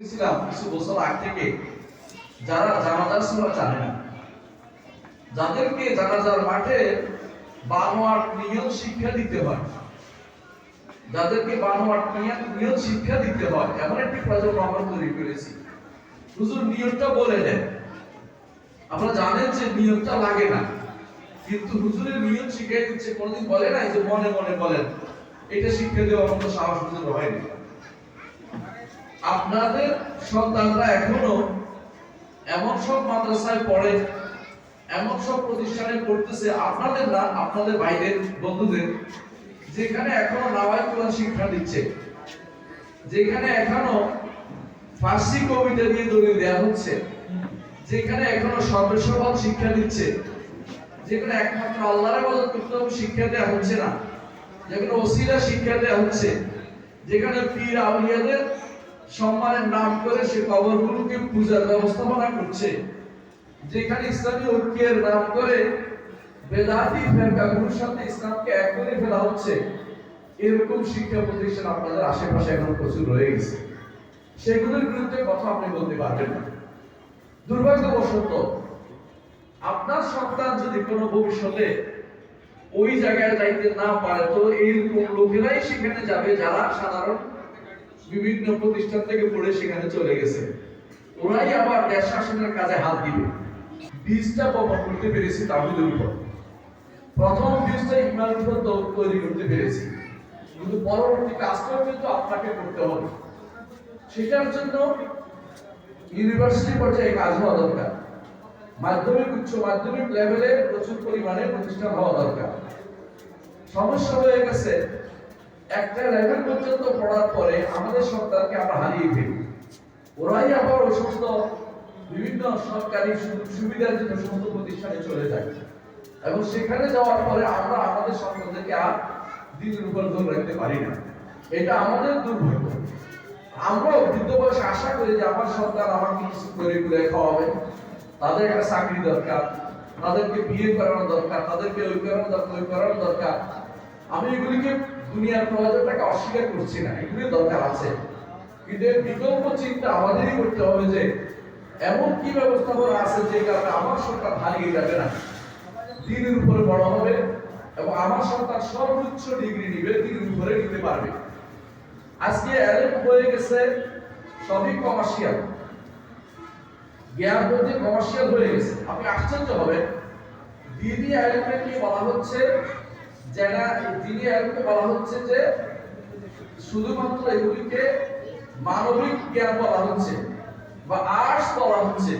ছিলাম কিছু বছর আগ থেকে যারা জানাজার জানে না, যাদেরকে জানাজার মাঠে বানোয়াট নিয়ম শিক্ষা দিতে হয়, যাদেরকে বানোয়াট নিয়ম শিক্ষা দিতে হয়, এমন একটি আমরা তৈরি করেছি। হুজুর নিয়মটা বলে দেন। আপনারা জানেন যে নিয়মটা লাগে না, কিন্তু হুজুরের নিয়ম শিখিয়ে দিচ্ছে, কোনদিন বলে নাই যে মনে মনে বলেন। এটা শিক্ষা দেওয়ার মতো সাহস হুজুর হয়নি আপনাদের সন্তানরা এখনও এমন সব মাদ্রাসায় পড়ে, এমন সব প্রতিষ্ঠানে পড়তেছে, আপনাদের না, আপনাদের ভাইদের বন্ধুদের, যেখানে এখনও নাওয়াই কোরআন শিক্ষা দিচ্ছে, যেখানে এখনও ফার্সি কবিতা দিয়ে দলিল দেওয়া হচ্ছে, যেখানে এখনও সর্বসবল শিক্ষা দিচ্ছে, যেখানে একমাত্র আল্লাহর ইবাদত করতে হবে, শিক্ষা দেওয়া হচ্ছে না, যেখানে ওসিলা শিক্ষা দেওয়া হচ্ছে, যেখানে পীর আউলিয়াদের সম্মানের নাম করে সে কবরগুলোকে পূজার ব্যবস্থাপনা করছে। যেখানে ইসলামী ঐক্যের নাম করে বেদাতি ফেরকাগুলোর সাথে ইসলামকে এক করে ফেলা হচ্ছে। এরকম শিক্ষা প্রতিষ্ঠান আপনাদের আশেপাশে এখন প্রচুর রয়ে গেছে। সেগুলোর বিরুদ্ধে কথা আপনি বলতে পারবেন না। দুর্ভাগ্যবশত, আপনার সন্তান যদি কোনো ভবিষ্যতে ওই জায়গায় যাইতে না পারে, তো এইরকম লোকেরাই সেখানে যাবে যারা সাধারণ বিভিন্ন প্রতিষ্ঠান থেকে পড়ে সেখানে চলে গেছে। ওরাই আবার দেশ শাসনের কাজে হাত দিবে। বীজটা বপন করতে পেরেছি তাহিদের প্রথম বীজটা ইমানের উপর তৈরি করতে পেরেছি। কিন্তু পরবর্তী কাজটাও কিন্তু আপনাকে করতে হবে। সেটার জন্য ইউনিভার্সিটি পর্যায়ে কাজ হওয়া দরকার। মাধ্যমিক, উচ্চ মাধ্যমিক লেভেলে প্রচুর পরিমাণে প্রতিষ্ঠান হওয়া দরকার। সমস্যা হয়ে গেছে। একটা লেভেল পর্যন্ত পড়ার পরে আমাদের সন্তানকে আমরা হারিয়ে ফেলি। ওরাই আবার ওই সমস্ত বিভিন্ন সরকারি সুবিধার জন্য সমস্ত প্রতিষ্ঠানে চলে যায়। এবং সেখানে যাওয়ার পরে আমরা আমাদের সন্তানদেরকে আর দিনের উপর ধরে রাখতে পারি না। এটা আমাদের দুর্ভাগ্য। আমরাও বৃদ্ধ বয়সে আশা করি যে আমার সন্তান আমাকে কিছু করে করে খাওয়াবে। তাদের একটা চাকরি দরকার, তাদেরকে বিয়ে করানো দরকার, তাদেরকে ওই করানো দরকার ওই করানো দরকার। আমি এগুলিকে দুনিয়ার প্রয়োজনটাকে অস্বীকার করছি না এগুলি দরকার আছে। কিন্তু বিকল্প চিন্তা আমাদেরই করতে হবে যে, এমন কি ব্যবস্থাপনা আছে যে কারণে আমার সন্তান হারিয়ে যাবে না? দিনের উপরে বড় হবে এবং আমার সন্তান সর্বোচ্চ ডিগ্রি নিবে দিনের উপরে নিতে পারবে। আজকে এলএম হয়ে গেছে, সবই কমার্শিয়াল জ্ঞান বলতে কমার্শিয়াল হয়ে গেছে। আপনি আশ্চর্য হবেন। দিদি এলএমকে কি বলা হচ্ছে যেটা তিনি এরকম বলা হচ্ছে যে শুধুমাত্র এগুলিকে মানবিক জ্ঞান বলা হচ্ছে বা আর্টস বলা হচ্ছে।